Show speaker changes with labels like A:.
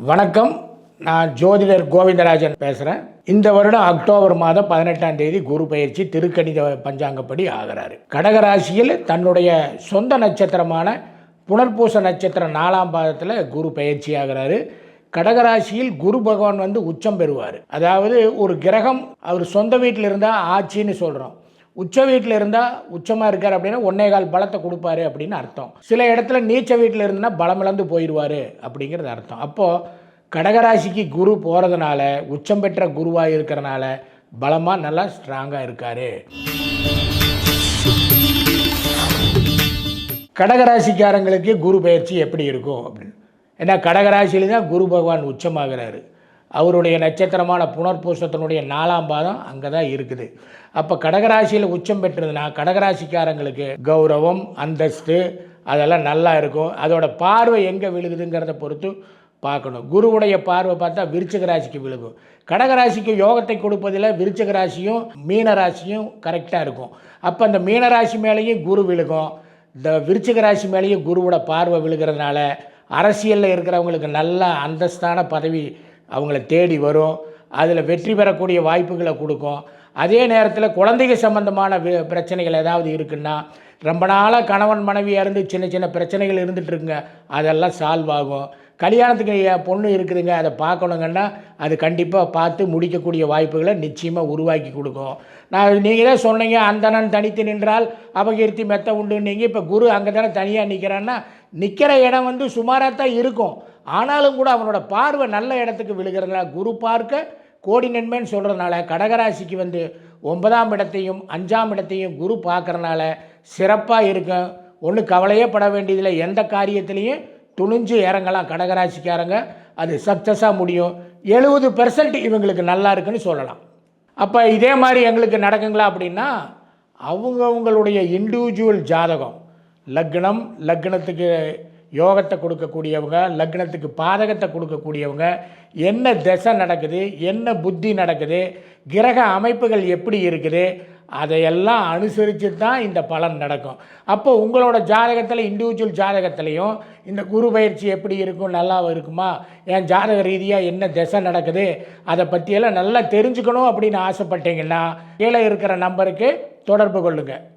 A: வணக்கம். நான் ஜோதிடர் கோவிந்தராஜன் பேசுகிறேன் இந்த வருடம் அக்டோபர் மாதம் பதினெட்டாம் தேதி குரு பயிற்சி திருக்கணித பஞ்சாங்கப்படி ஆகிறாரு. கடகராசியில் தன்னுடைய சொந்த நட்சத்திரமான புனர்பூச நட்சத்திரம் நாலாம் பாதத்தில் குரு பயிற்சி ஆகிறாரு. கடகராசியில் குரு பகவான் வந்து உச்சம் பெறுவார். அதாவது ஒரு கிரகம் அவர் சொந்த வீட்டில் இருந்தால் ஆட்சின்னு சொல்கிறோம் உச்ச வீட்டில் இருந்தால் உச்சமாக இருக்கார் அப்படின்னா ஒன்னே கால் பலத்தை கொடுப்பாரு அப்படின்னு அர்த்தம். சில இடத்துல நீச்ச வீட்டில் இருந்துன்னா பலம் இழந்து போயிடுவார் அப்படிங்கிறது அர்த்தம். அப்போது கடகராசிக்கு குரு போகிறதுனால உச்சம் பெற்ற குருவாக இருக்கிறனால பலமாக நல்லா ஸ்ட்ராங்காக இருக்கார். கடகராசிக்காரங்களுக்கு குரு பயிற்சி எப்படி இருக்கும் அப்படின்னு. ஏன்னா கடகராசியில தான் குரு பகவான் உச்சமாகிறாரு. அவருடைய நட்சத்திரமான புனர்பூசத்தினுடைய நாலாம் பாதம் அங்கே தான் இருக்குது. அப்போ கடகராசியில் உச்சம் பெற்றதுன்னா கடகராசிக்காரங்களுக்கு கௌரவம் அந்தஸ்து அதெல்லாம் நல்லா இருக்கும். அதோட பார்வை எங்கே விழுகுதுங்கிறத பொறுத்து பார்க்கணும். குருவுடைய பார்வை பார்த்தா விருச்சிக ராசிக்கு விழுகும். கடகராசிக்கு யோகத்தை கொடுப்பதில் விருச்சிக ராசியும் மீன ராசியும் கரெக்டாக இருக்கும். அப்போ அந்த மீனராசி மேலேயும் குரு விழுகும். இந்த விருச்சிக ராசி மேலேயும் குருவோட பார்வை விழுகிறதுனால அரசியலில் இருக்கிறவங்களுக்கு நல்ல அந்தஸ்தான பதவி அவங்கள தேடி வரும். அதில் வெற்றி பெறக்கூடிய வாய்ப்புகளை கொடுக்கும். அதே நேரத்தில் குழந்தைங்க சம்பந்தமான பிரச்சனைகள் ஏதாவது இருக்குன்னா ரொம்ப நாளாக கணவன் மனைவியாக இருந்து சின்ன சின்ன பிரச்சனைகள் இருந்துகிட்ருக்குங்க அதெல்லாம் சால்வ் ஆகும். கல்யாணத்துக்கு பொண்ணு இருக்குதுங்க அதை பார்க்கணுங்கன்னா அது கண்டிப்பாக பார்த்து முடிக்கக்கூடிய வாய்ப்புகளை நிச்சயமாக உருவாக்கி கொடுக்கும். நான் நீங்கள் தான் சொன்னீங்க அந்தணன் தனித்து நின்றால் அபகீர்த்தி மெத்த உண்டுன்னீங்க இப்போ குரு அங்கே தானே தனியாக நிற்கிறான்னா நிற்கிற இடம் வந்து சுமாராக தான் இருக்கும். ஆனாலும் கூட அவனோட பார்வை நல்ல இடத்துக்கு விழுகிறதுனால குரு பார்க்க கோடி நன்மைன்னு சொல்கிறதுனால கடகராசிக்கு வந்து ஒன்பதாம் இடத்தையும் அஞ்சாம் இடத்தையும் குரு பார்க்குறனால சிறப்பாக இருக்கும் ஒன்றும் கவலையே பட வேண்டியதில்லை. எந்த காரியத்திலையும் துணிஞ்சு இறங்கலாம் கடகராசிக்காரங்க. அது சக்ஸஸாக முடியும். எழுபது பெர்சன்ட் இவங்களுக்கு நல்லா இருக்குன்னு சொல்லலாம். அப்போ இதே மாதிரி எங்களுக்கு நடக்குங்களா அப்படின்னா அவங்கவுங்களுடைய இண்டிவிஜுவல் ஜாதகம் லக்னம் லக்னத்துக்கு யோகத்தை கொடுக்கக்கூடியவங்க லக்னத்துக்கு பாதகத்தை கொடுக்கக்கூடியவங்க என்ன திசை நடக்குது என்ன புத்தி நடக்குது கிரக அமைப்புகள் எப்படி இருக்குது அதையெல்லாம் அனுசரித்து தான் இந்த பலன் நடக்கும். அப்போ உங்களோட ஜாதகத்தில் இண்டிவிஜுவல் ஜாதகத்திலையும் இந்த குரு பயிற்சி எப்படி இருக்கும் நல்லா இருக்குமா என் ஜாதக ரீதியாக என்ன திசை நடக்குது அதை பற்றியெல்லாம் நல்லா தெரிஞ்சுக்கணும் அப்படின்னு ஆசைப்பட்டீங்கன்னா கீழே இருக்கிற நம்பருக்கு தொடர்பு கொள்ளுங்கள்